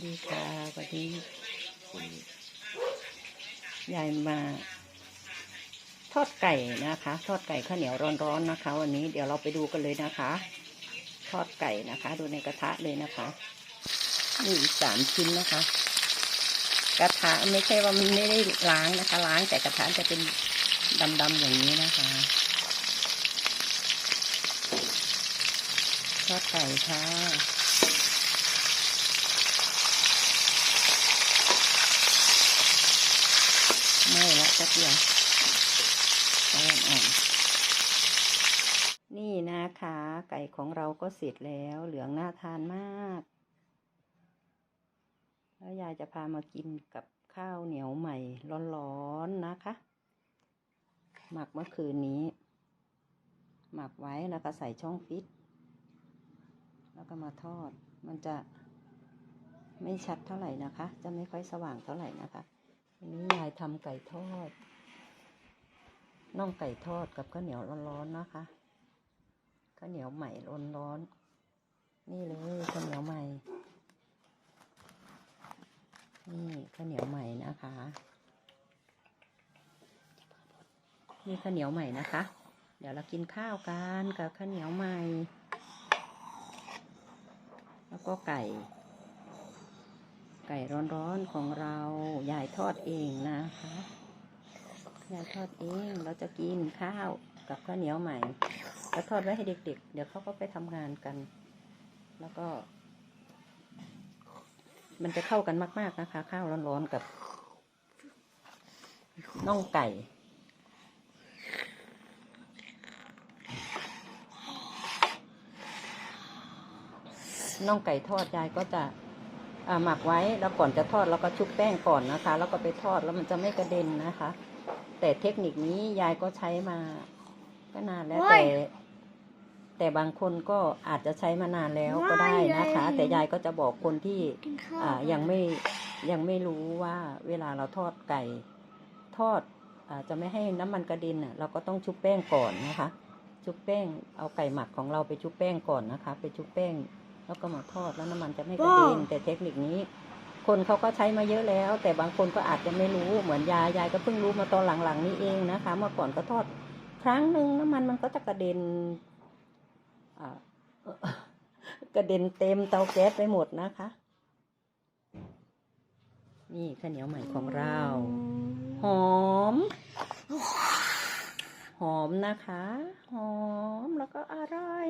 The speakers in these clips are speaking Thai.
ดีค่ะวันนี้คุณยายมา ทอดไก่นะคะ ทอดไก่ข้าวเหนียวร้อนๆนะคะ วันนี้เดี๋ยวเราไปดูกันเลยนะคะ ทอดไก่นะคะ ดูในกระทะเลยนะคะนี่อีกสามชิ้นนะคะ กระทะไม่ใช่ว่ามันไม่ได้ล้างนะคะ ล้างแต่กระทะจะเป็นดำๆอย่างนี้นะคะ ทอดไก่ค่ะ ไม่ละจักเดียวไฟอ่อนนี่นะคะ ไก่ของเราก็เสร็จแล้วเหลืองน่าทานมาก แล้วยายจะพามากินกับข้าวเหนียวใหม่ร้อนๆนะคะ หมักเมื่อคืนนี้ หมักไว้แล้วก็ใส่ช่องฟิต แล้วก็มาทอดมันจะไม่ชัดเท่าไหร่นะคะ จะไม่ค่อยสว่างเท่าไหร่นะคะ วันนี้ยายทำไก่ทอด น่องไก่ทอดกับข้าวเหนียวร้อนๆนะคะ ข้าวเหนียวใหม่ร้อนๆ นี่เลยข้าวเหนียวใหม่ นี่ข้าวเหนียวใหม่นะคะ นี่ข้าวเหนียวใหม่นะคะ เดี๋ยวเรากินข้าวกันกับข้าวเหนียวใหม่ แล้วก็ไก่ ไก่ร้อนๆของเรายายทอดเองนะคะยายทอดเองเราจะกินข้าวกับข้าวเหนียวใหม่แล้วทอดไว้ให้เด็ก ๆ เดี๋ยวเขาก็ไปทำงานกัน แล้วก็ มันจะเข้ากันมาก ๆนะคะ ข้าวร้อนๆกับน่องไก่น่องไก่ทอดยายก็จะ หมักไว้แล้วก่อนจะทอดแล้วก็ชุบแป้งก่อนนะคะ แล้วก็ไปทอดแล้วมันจะไม่กระเด็นนะคะ แต่เทคนิคนี้ยายก็ใช้มาก็นานแล้วโอ้แต่ยแต่บางคนก็อาจจะใช้มานานแล้วก็ได้นะคะไม่เลยแต่ยายก็จะบอกคนที่กินข้าวอ่ายังไม่ยังไม่รู้ว่าเวลาเราทอดไก่ ทอดอาจะไม่ให้น้ำมันกระเด็นอะเราก็ต้องชุบแป้งก่อนนะคะ ชุบแป้งเอาไก่หมักของเราไปชุบแป้งก่อนนะคะ ไปชุบแป้ง แล้วก็มาทอดแล้วน้ำมันจะไม่กระเด็นแต่เทคนิคนี้ คนเขาก็ใช้มาเยอะแล้ว แต่บางคนก็อาจจะไม่รู้เหมือนยายยายก็เพิ่งรู้มาตอนหลังๆนี้เองนะคะ เมื่อก่อนก็ทอด ครั้งหนึ่งน้ำมันมันก็จะกระเด็นอ่ากระเด็นเต็มเตาแก๊สไปหมดนะคะ นี่ข้าวเหนียวใหม่ของเรา หอมห อมนะคะ หอมแล้วก็อร่อย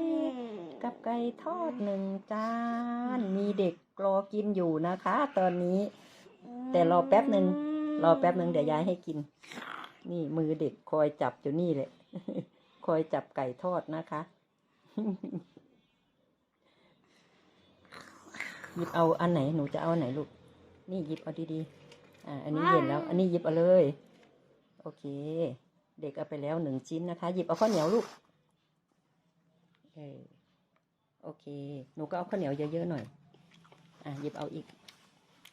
กับไก่ทอดหนึ่งจาน มีเด็กรอกินอยู่นะคะ ตอนนี้ แต่รอแป๊บหนึ่งรอแป๊บหนึ่งเดี๋ยวยายให้กิน นี่มือเด็กคอยจับอยู่นี่แหละคอยจับไก่ทอดนะคะหยิบเอาอันไหนหนูจะเอาอันไหนลูก นี่หยิบเอาดีๆ อ่า อันนี้เย็นแล้ว อันนี้หยิบเอาเลย โอเค เด็กเอาไปแล้วหนึ่งชิ้นนะคะ หยิบเอาข้าวเหนียวลูกเออโอเค หนูก็เอาข้าวเหนียวเยอะๆหน่อย อะหยิบเอาอีก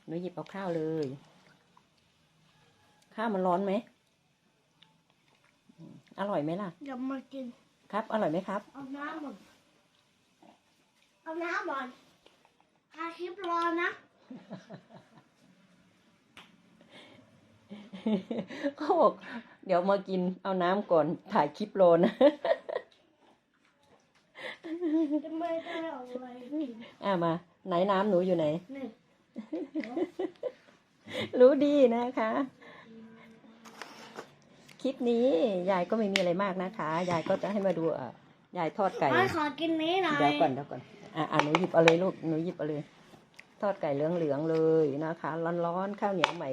หนูหยิบเอาข้าวเลย ข้าวมันร้อนไหมอืมอร่อยไหมล่ะเดี๋ยวมากิน ครับ อร่อยไหมครับ เอาน้ำก่อนเอาน้ำก่อนอาคลิปรอนะ เขาบอก เดี๋ยวมากินเอาน้ำก่อนถ่ายคลิปโลนะจะไม่ได้เอาอะไรกินอะมา ไหนน้ำหนูอยู่ไหน นี่รู้ดีนะคะ คลิปนี้ยายก็ไม่มีอะไรมากนะคะ ยายก็จะให้มาดูอะยายทอดไก่ไม่ขอกินนี้หน่อยเดี๋ยวก่อนเดี๋ยวก่อนอะอะหนูหยิบเอาเลยลูกหนูหยิบเอาเลย ทอดไก่เหลืองๆเลยนะคะ ร้อนๆข้าวเหนียวใหม่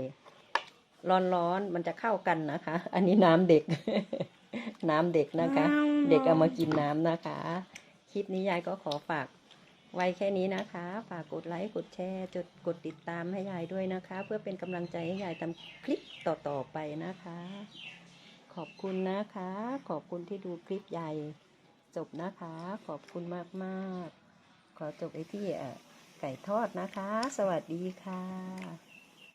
ร้อนๆมันจะเข้ากันนะคะ อันนี้น้ำเด็ก น้ำเด็กนะคะ เด็กเอามากินน้ำนะคะ คลิปนี้ยายก็ขอฝากไว้แค่นี้นะคะ ฝากกดไลค์ กดแชร์จดกดติดตามให้ยายด้วยนะคะ เพื่อเป็นกำลังใจให้ยายทำคลิปต่อๆไปนะคะ ขอบคุณนะคะ ขอบคุณที่ดูคลิปยายจบนะคะ ขอบคุณมากๆ ขอจบไอ้ที่เอ่อไก่ทอดนะคะ สวัสดีค่ะ